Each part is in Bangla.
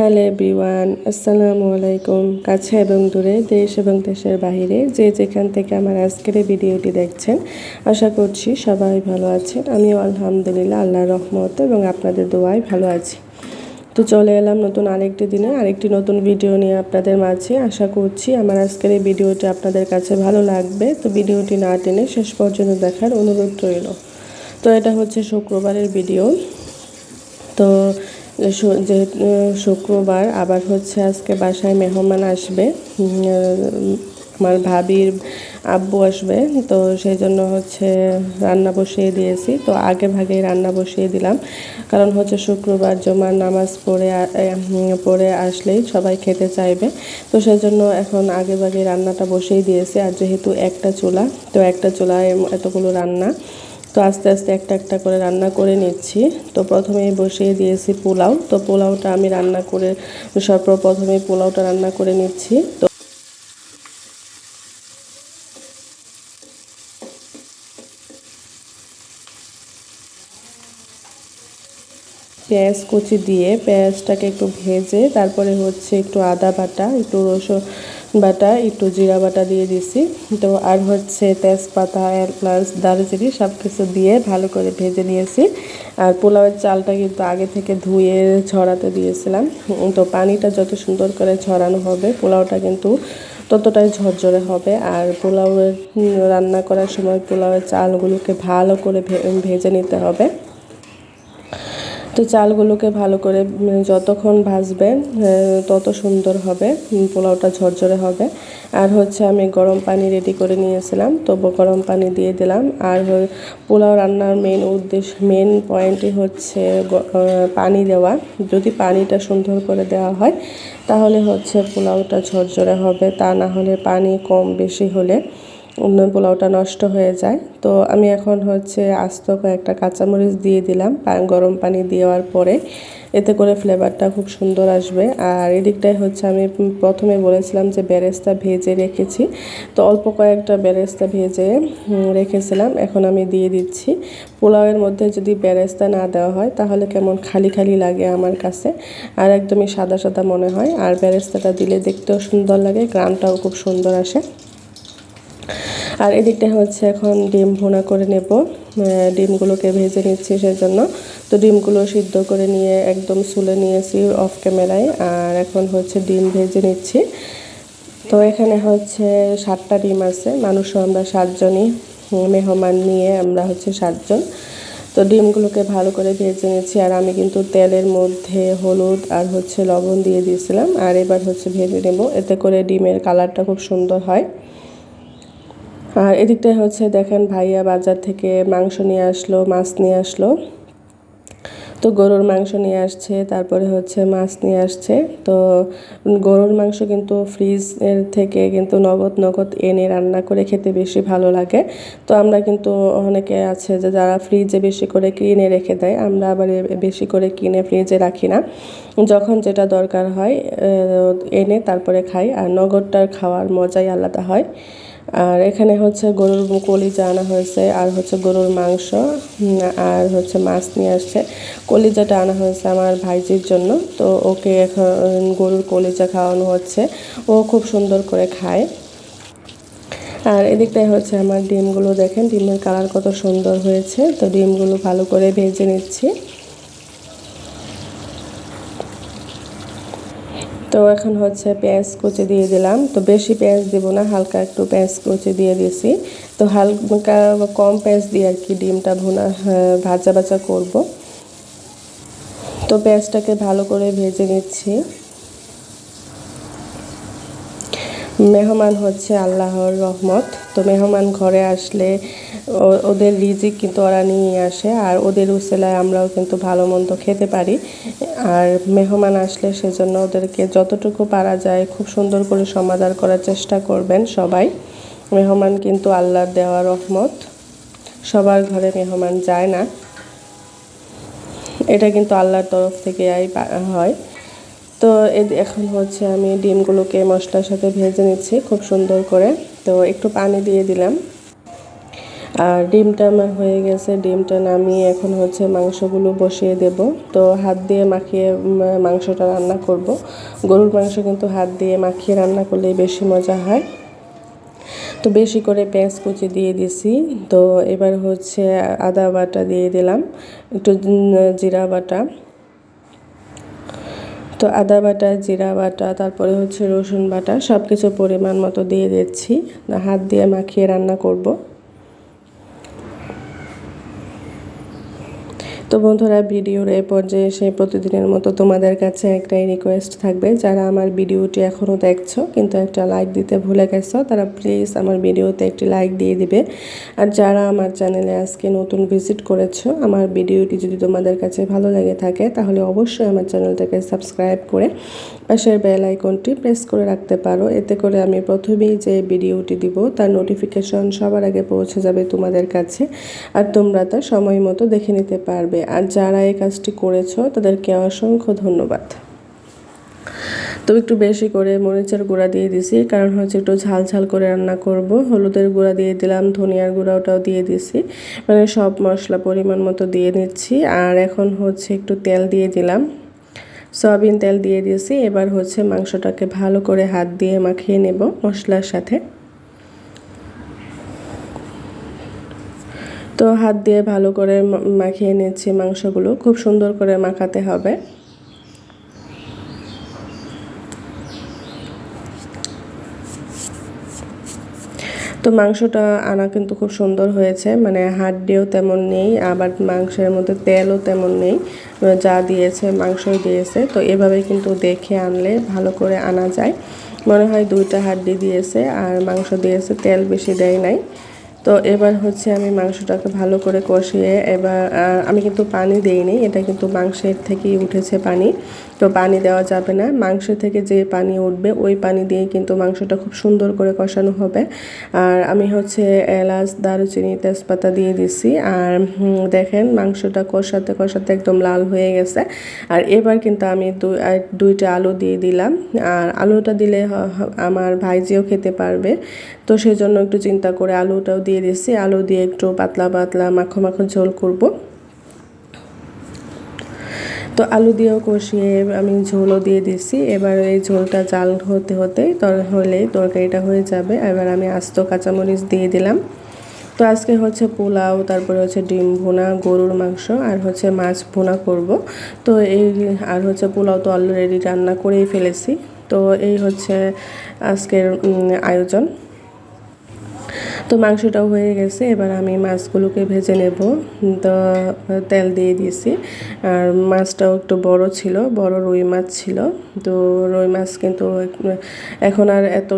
হ্যালো এভরিওয়ান, আসসালামু আলাইকুম। কাছে এবং দূরে, দেশ এবং দেশের বাইরে যে যেখান থেকে আমার আজকের এই ভিডিওটি দেখছেন, আশা করছি সবাই ভালো আছেন। আমিও আলহামদুলিল্লাহ আল্লাহ রহমত এবং আপনাদের দোয়ায় ভালো আছি। তো চলে এলাম নতুন আরেকটি দিনে, আরেকটি নতুন ভিডিও নিয়ে আপনাদের মাঝে। আশা করছি আমার আজকের এই ভিডিওটি আপনাদের কাছে ভালো লাগবে। তো ভিডিওটি না টেনে শেষ পর্যন্ত দেখার অনুরোধ রইল। তো এটা হচ্ছে শুক্রবারের ভিডিও। তো শু- যে শুক্রবার, আবার হচ্ছে আজকে বাসায় মেহমান আসবে। আমার ভাবির আব্বু আসবে, তো সেই জন্য হচ্ছে রান্না বসিয়ে দিয়েছি। তো আগে ভাগেই রান্না বসিয়ে দিলাম। কারণ হচ্ছে শুক্রবার জমার নামাজ পড়ে পড়ে আসলেই সবাই খেতে চাইবে। তো সেই জন্য এখন আগে ভাগে রান্নাটা বসিয়ে দিয়েছি। আর যেহেতু একটা চুলা, তো একটা চুলায় এতগুলো রান্না। তো আস্তে আস্তে একটা একটা করে রান্না করে নিচ্ছি। তো প্রথমেই বসিয়ে দিয়েছি পোলাও। তো পোলাওটা আমি রান্না করে সর্বপ্রথমে পোলাওটা রান্না করে নিচ্ছি। তো পেঁয়াজ কুচি দিয়ে পেঁয়াজটাকে একটু ভেজে, তারপরে হচ্ছে একটু আদা বাটা, একটু রসুন বাটা, একটু জিরা বাটা দিয়ে দিছি। তো আর হচ্ছে তেজপাতা প্লাস দারুচিনি সব কিছু দিয়ে ভালো করে ভেজে নিয়েছি। আর পোলাওয়ের চালটা কিন্তু আগে থেকে ধুয়ে ছড়াতে দিয়েছিলাম। তো পানিটা যত সুন্দর করে ছড়ানো হবে, পোলাওটা কিন্তু ততটাই ঝরঝরে হবে। আর পোলাওয়ের রান্না করার সময় পোলাওয়ের চালগুলোকে ভালো করে ভেজে নিতে হবে। তো চালগুলোকে ভালো করে যতক্ষণ ভাজবেন আহ, তত সুন্দর হবে পোলাওটা ঝরঝরে হবে। আর হচ্ছে আমি গরম পানি রেডি করে নিয়েছিলাম তো গরম পানি দিয়ে দিলাম। আর পোলাও রান্নার মেন উদ্দেশ্য মেন পয়েন্টই হচ্ছে পানি দেওয়া। যদি পানিটা সুন্দর করে দেওয়া হয় তাহলে হচ্ছে পোলাওটা ঝরঝরে হবে। তা না হলে পানি কম বেশি হলে অন্য পোলাওটা নষ্ট হয়ে যায়। তো আমি এখন হচ্ছে আস্ত কয়েকটা কাঁচামরিচ দিয়ে দিলাম গরম পানি দেওয়ার পরে। এতে করে ফ্লেভারটা খুব সুন্দর আসবে। আর এদিকটাই হচ্ছে আমি প্রথমে বলেছিলাম যে বেরেস্তা ভেজে রেখেছি। তো অল্প কয়েকটা বেরেস্তা ভেজে রেখেছিলাম। এখন আমি দিয়ে দিচ্ছি। পোলাওয়ের মধ্যে যদি বেরেস্তা না দেওয়া হয় তাহলে কেমন খালি খালি লাগে আমার কাছে। আর একদমই সাদা সাদা মনে হয়। আর বেরেস্তাটা দিলে দেখতেও সুন্দর লাগে, গ্রামটাও খুব সুন্দর আসে। আর এদিকটা হচ্ছে এখন ডিম ভুনা করে নেব। ডিমগুলোকে ভেজে নিচ্ছি সেজন্য। তো ডিমগুলো সিদ্ধ করে নিয়ে একদম সুলে নিয়েছি অফ ক্যামেরায় আর এখন হচ্ছে ডিম ভেজে নিচ্ছি। তো এখানে হচ্ছে সাতটা ডিম আছে। মানুষও আমরা সাতজনই মেহমান নিয়ে আমরা হচ্ছে সাতজন। তো ডিমগুলোকে ভালো করে ভেজে নিচ্ছি। আর আমি কিন্তু তেলের মধ্যে হলুদ আর হচ্ছে লবণ দিয়ে দিয়েছিলাম। আর এবার হচ্ছে ভেজে নেব। এতে করে ডিমের কালারটা খুব সুন্দর হয়। আর এদিকটায় হচ্ছে দেখেন ভাইয়া বাজার থেকে মাংস নিয়ে আসলো, মাছ নিয়ে আসলো। তো গরুর মাংস নিয়ে আসছে, তারপরে হচ্ছে মাছ নিয়ে আসছে। তো গরুর মাংস কিন্তু ফ্রিজের থেকে কিন্তু নগদ নগদ এনে রান্না করে খেতে বেশি ভালো লাগে। তো আমরা কিন্তু অনেকে আছে যে যারা ফ্রিজে বেশি করে কিনে রেখে দেয়, আমরা আবার বেশি করে কিনে ফ্রিজে রাখি না। যখন যেটা দরকার হয় এনে তারপরে খাই। আর নগদটার খাওয়ার মজাই আলাদা হয়। আর এখানে হচ্ছে গরুর কলিজা আনা হয়েছে, আর হচ্ছে গরুর মাংস আর হচ্ছে মাছ নিয়ে আসছে। কলিজাটা আনা হয়েছে আমার ভাইজির জন্য, তো ওকে এখন গরুর কলিজা খাওয়ানো হচ্ছে। ও খুব সুন্দর করে খায়। আর এদিকটায় হচ্ছে আমার ডিমগুলো দেখেন, ডিমের কালার কত সুন্দর হয়েছে, তো ডিমগুলো ভালো করে ভেজে নিচ্ছি। তো এখন হচ্ছে পেঁয়াজ কুচি দিয়ে দিলাম। তো বেশি পেঁয়াজ দিব না হালকা একটু পেঁয়াজ কুচি দিয়ে দিয়েছি তো হালকা কম পেঁয়াজ দিয়ে আর কি ডিমটা ভুনা হ্যাঁ, ভাজা ভাজা করব। তো পেঁয়াজটাকে ভালো করে ভেজে নিচ্ছি। মেহমান হচ্ছে আল্লাহর রহমত। তো মেহমান ঘরে আসলে ওদের রিজিক কিন্তু ওরা নিয়ে আসে, আর ওদের উসেলায় আমরাও কিন্তু ভালো মন্দ খেতে পারি। আর মেহমান আসলে সেজন্য ওদেরকে যতটুকু পারা যায় খুব সুন্দর করে সমাদার করার চেষ্টা করবেন সবাই। মেহমান কিন্তু আল্লাহর দেওয়া রহমত। সবার ঘরে মেহমান যায় না। এটা কিন্তু আল্লাহর তরফ থেকে হয়। তো এখন হচ্ছে আমি ডিমগুলোকে মশলার সাথে ভেজে নিচ্ছি খুব সুন্দর করে। তো একটু পানি দিয়ে দিলাম। আর ডিমটা আমার হয়ে গেছে, ডিমটা নামিয়ে এখন হচ্ছে মাংসগুলো বসিয়ে দেব। তো হাত দিয়ে মাখিয়ে মাংসটা রান্না করব। গরুর মাংস কিন্তু হাত দিয়ে মাখিয়ে রান্না করলেই বেশি মজা হয়। তো বেশি করে পেঁয়াজ কুচি দিয়ে দিছি। তো এবার হচ্ছে আদা বাটা দিয়ে দিলাম। একটু জিরা বাটা। তো আদা বাটা, জিরা বাটা, তারপরে হচ্ছে রসুন বাটা সব কিছু পরিমাণ মতো দিয়ে দিচ্ছি। হাত দিয়ে মাখিয়ে রান্না করব। তো বন্ধুরা, ভিডিওর এ পর্যায়ে এসে প্রতিদিনের মতো তোমাদের কাছে একটাই রিকোয়েস্ট থাকবে। যারা আমার ভিডিওটি এখনও দেখছ কিন্তু একটা লাইক দিতে ভুলে গেছো, তারা প্লিজ আমার ভিডিওতে একটি লাইক দিয়ে দিবে। আর যারা আমার চ্যানেলে আজকে নতুন ভিজিট করেছ, আমার ভিডিওটি যদি তোমাদের কাছে ভালো লাগে থাকে, তাহলে অবশ্যই আমার চ্যানেলটাকে সাবস্ক্রাইব করে পাশের বেল আইকনটি প্রেস করে রাখতে পারো। এতে করে আমি প্রথমেই যে ভিডিওটি দিব, তার নোটিফিকেশন সবার আগে পৌঁছে যাবে তোমাদের কাছে, আর তোমরা তা সময় মতো দেখে নিতে পারবে। আর যারা এই কাজটি করেছ, তাদেরকে অসংখ্য ধন্যবাদ। তো একটু বেশি করে মরিচের গুঁড়া দিয়ে দিছি, কারণ হচ্ছে একটু ঝাল ঝাল করে রান্না করব। হলুদের গুঁড়া দিয়ে দিলাম, ধনিয়ার গুঁড়া ওটাও দিয়ে দিছি। মানে সব মশলা পরিমাণ মতো দিয়ে নিচ্ছি। আর এখন হচ্ছে একটু তেল দিয়ে দিলাম। সয়াবিন তেল দিয়ে দিয়েছি। এবার হচ্ছে মাংসটাকে ভালো করে হাত দিয়ে মাখিয়ে নেব মশলার সাথে। তো হাত দিয়ে ভালো করে মাখিয়ে নিচ্ছি মাংসগুলো। খুব সুন্দর করে মাখাতে হবে। তো মাংসটা আনা কিন্তু খুব সুন্দর হয়েছে। মানে হাড্ডিও তেমন নেই, আবার মাংসের মধ্যে তেলও তেমন নেই। যা দিয়েছে, মাংসই দিয়েছে। তো এভাবে কিন্তু দেখে আনলে ভালো করে আনা যায়। মনে হয় দুইটা হাড্ডি দিয়েছে, আর মাংস দিয়েছে, তেল বেশি দেয় নাই। তো এবার হচ্ছে আমি মাংসটাকে ভালো করে কষিয়ে এবার আমি কিন্তু পানি দিইনি, এটা কিন্তু মাংসের থেকেই উঠেছে পানি। তো পানি দেওয়া যাবে না। মাংস থেকে যে পানি উঠবে, ওই পানি দিয়ে কিন্তু মাংসটা খুব সুন্দর করে কষানো হবে। আর আমি হচ্ছে এলাচ, দারুচিনি, তেজপাতা দিয়ে দিছি। আর দেখেন মাংসটা কষাতে কষাতে একদম লাল হয়ে গেছে। আর এবার কিন্তু আমি দুইটা আলু দিয়ে দিলাম। আর আলুটা দিলে আমার ভাইজিও খেতে পারবে। তো সেই জন্য একটু চিন্তা করে আলুটাও দিয়ে দিছি। আলু দিয়ে একটু পাতলা পাতলা, মাখো মাখো ঝোল করব। তো আলু দিয়েও কষিয়ে আমি ঝোলও দিয়ে দিছি এবার এই ঝোলটা জাল হতে হতে হলেই তরকারিটা হয়ে যাবে। এবার আমি আস্ত কাঁচামরিচ দিয়ে দিলাম। তো আজকে হচ্ছে পোলাও, তারপরে হচ্ছে ডিম ভুনা, গরুর মাংস আর হচ্ছে মাছ ভুনা করব। তো এই আর হচ্ছে পোলাও তো অলরেডি রান্না করেই ফেলেছি। তো এই হচ্ছে আজকের আয়োজন। তো মাংসটাও হয়ে গেছে, এবার আমি মাছগুলোকে ভেজে নেব। তো, তেল দিয়ে দিয়েছি। আর মাছটাও একটু বড় ছিল, বড় রুই মাছ ছিল। তো রুই মাছ কিন্তু এখন আর এত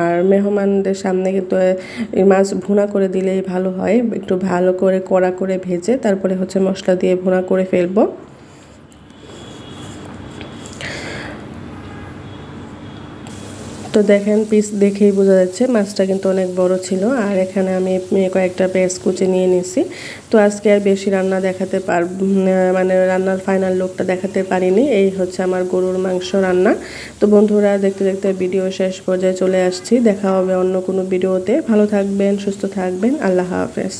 আর মেহমানদের সামনে কিন্তু এই মাছ ভুনা করে দিলেই ভালো হয়। একটু ভালো করে কড়া করে ভেজে তারপরে হচ্ছে মশলা দিয়ে ভুনা করে ফেলব। তো দেখেন পিস দেখেই বোঝা যাচ্ছে, মাছটা কিন্তু অনেক বড় ছিল। আর এখানে আমি কয়েকটা পেঁয়াজ কুচি নিয়ে নিছি। তো আজকে আর বেশি রান্না দেখাতে পার মানে রান্নার ফাইনাল লোকটা দেখাতে পারিনি। এই হচ্ছে আমার গরুর মাংস রান্না। তো বন্ধুরা, দেখতে দেখতে ভিডিও শেষ পর্যায়ে চলে আসছি। দেখা হবে অন্য কোনো ভিডিওতে ভালো থাকবেন, সুস্থ থাকবেন। আল্লাহ হাফেজ।